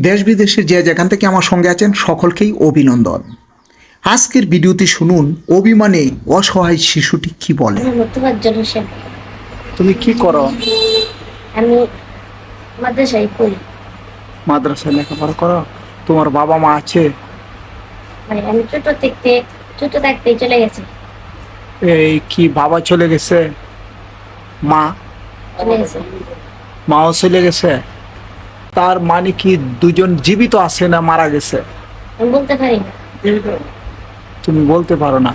দেশ বিদেশের যে যেখান থেকে আমার সঙ্গে আছেন সকলকেই অভিনন্দন। আজকের ভিডিওতে শুনুন অভিমানে অসহায় শিশুটি কি বলে? তুমি কি করো? আমি মাদ্রাসায় পড়ি। মাদ্রাসায় লেখাপড়া করো? তোমার বাবা মা আছে? মানে আমি ছোট থেকে ছোট থাকতেই চলে গেছে। এই কি বাবা চলে গেছে? মা? চলে গেছে। মাও চলে গেছে? তার মানে কি দুজন জীবিত আছে না মারা গেছে? বলতে পারি তুমি বলতে পারো না।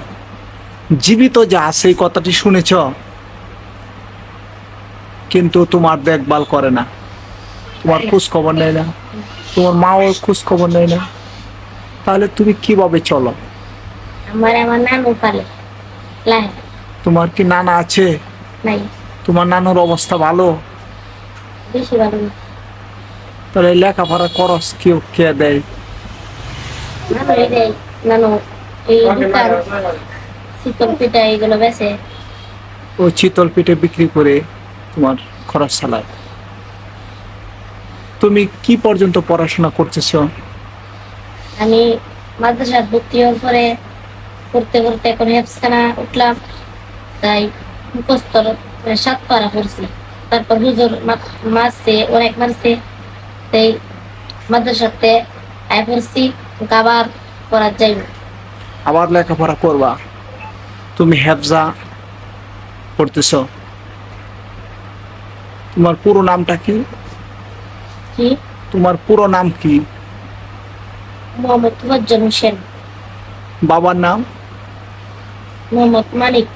জীবিত যা আছে এই কথাটি শুনেছ? কিন্তু তোমার দেখভাল করে না। তোমার খোঁজ খবর নেয় না। তোমার মাও খোঁজ খবর নেয় না। তাহলে তুমি কীভাবে চলো? আমার আমার নানু পালে। তোমার কি নানা আছে? নাই। তোমার নানুর অবস্থা ভালো? বেশি ভালো না। তাহলে লেখাপড়া করস কেউ কে দেয়? ও চিতল পিঠে বিক্রি করে তোমার খরচ চালায়। তুমি কি পর্যন্ত পড়াশোনা করতেছ? আমি মাদ্রাসা ভর্তি হওয়ার পরে করতে করতে এখন হেফসখানা উঠলাম। তাই মুখস্থ মানে সাত পারা পড়ছি। তারপর হুজুর মা- মারছে অনেক মারছে। তাই মাদ্রাসাতে পড়ছি আবার পড়ার যাইব। আবার লেখাপড়া করবা। তুমি হেফজা পড়তেছ। তোমার পুরো নামটা কি? কি? তোমার পুরো নাম কি? মোহাম্মদ তুফাজ্জল হোসেন। বাবার নাম? মোহাম্মদ মানিক।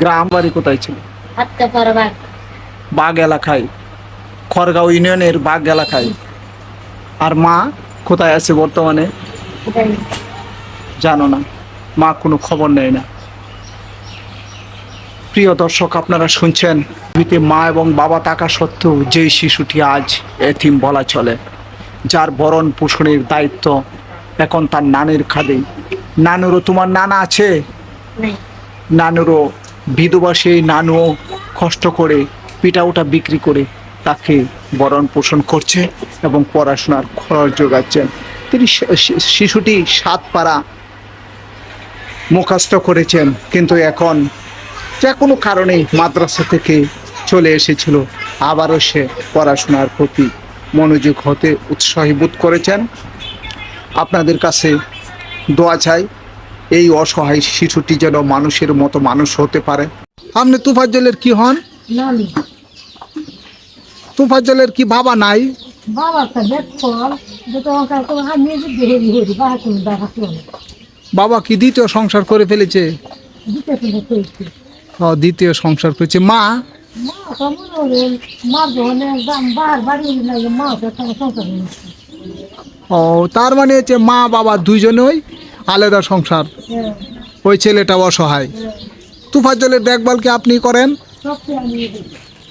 গ্রাম বাড়ি কোথায় ছিল? হাতকা পাড়া বাগ। বাগ এলাকায়। খড়গাঁও ইউনিয়নের বাঘ এলাকায়। আর মা কোথায় আছে বর্তমানে? জানো না। মা কোনো খবর নেয় না। প্রিয় দর্শক আপনারা শুনছেন পৃথিবীতে মা এবং বাবা থাকা সত্ত্বেও যেই শিশুটি আজ এথিম বলা চলে যার বরণ পোষণের দায়িত্ব এখন তার নানির খাদে। নানুরও তোমার নানা আছে? নানুরও বিধবা সেই নানুও কষ্ট করে পিঠা উঠা বিক্রি করে তাকে বরণ পোষণ করছে এবং পড়াশোনার খরচ যোগাচ্ছেন। তিনি শিশুটি সাত পাড়া মুখস্থ করেছেন, কিন্তু এখন যে কোনো কারণে মাদ্রাসা থেকে চলে এসেছিল। আবারও সে পড়াশোনার প্রতি মনোযোগ হতে উৎসাহী বোধ করেছেন। আপনাদের কাছে দোয়া চাই, এই অসহায় শিশুটি যেন মানুষের মতো মানুষ হতে পারে। আপনি তুফাজ্জলের কি হন? তুফাজ্জলের কি বাবা নাই? বাবা তো আমি বাবা কি দ্বিতীয় সংসার করে ফেলেছে? দ্বিতীয় সংসার করেছে। মা? ও তার মানে হচ্ছে মা বাবা দুইজনই আলাদা সংসার। ওই ছেলেটা অসহায়। তুফাজ্জলের দেখভাল কি আপনি করেন।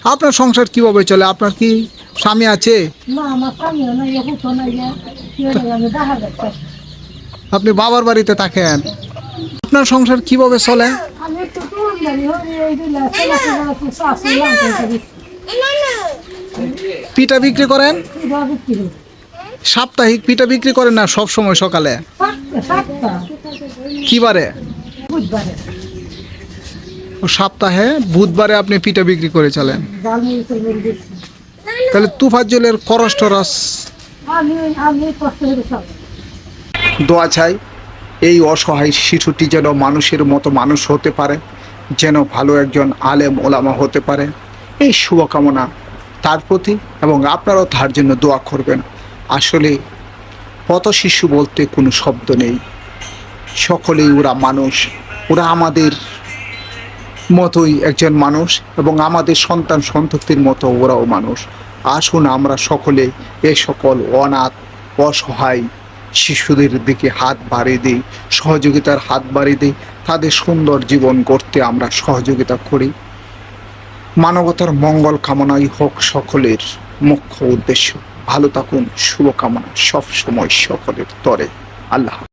আপনার সংসার কীভাবে চলে? আপনার কি স্বামী আছে? যাচ্ছে আপনি বাবার বাড়িতে থাকেন। আপনার সংসার কীভাবে চলে? পিঠা বিক্রি করেন? সাপ্তাহিক পিঠা বিক্রি করেন না সব সময় সকালে কিবারে? বুধবারে। সপ্তাহে বুধবারে আপনি পিঠা বিক্রি করে চলেন। তাহলে তুফাজ্জলের করস টরস দোয়া চাই, এই অসহায় শিশুটি যেন মানুষের মতো মানুষ হতে পারে, যেন ভালো একজন আলেম ওলামা হতে পারে। এই শুভকামনা তার প্রতি এবং আপনারাও তার জন্য দোয়া করবেন। আসলে পথ শিশু বলতে কোনো শব্দ নেই। সকলেই ওরা মানুষ, ওরা আমাদের মতোই একজন মানুষ এবং আমাদের সন্তান সন্ততির মতো ওরাও মানুষ। আসুন আমরা সকলে এ সকল অনাথ, অসহায় শিশুদের দিকে হাত বাড়িয়ে দিই, সহযোগিতার হাত বাড়িয়ে দিই, তাদের সুন্দর জীবন গড়তে আমরা সহযোগিতা করি। মানবতার মঙ্গল কামনাই হোক সকলের মুখ্য উদ্দেশ্য। ভালো থাকুন, শুভকামনা সব সময় সকলের তরে। আল্লাহ।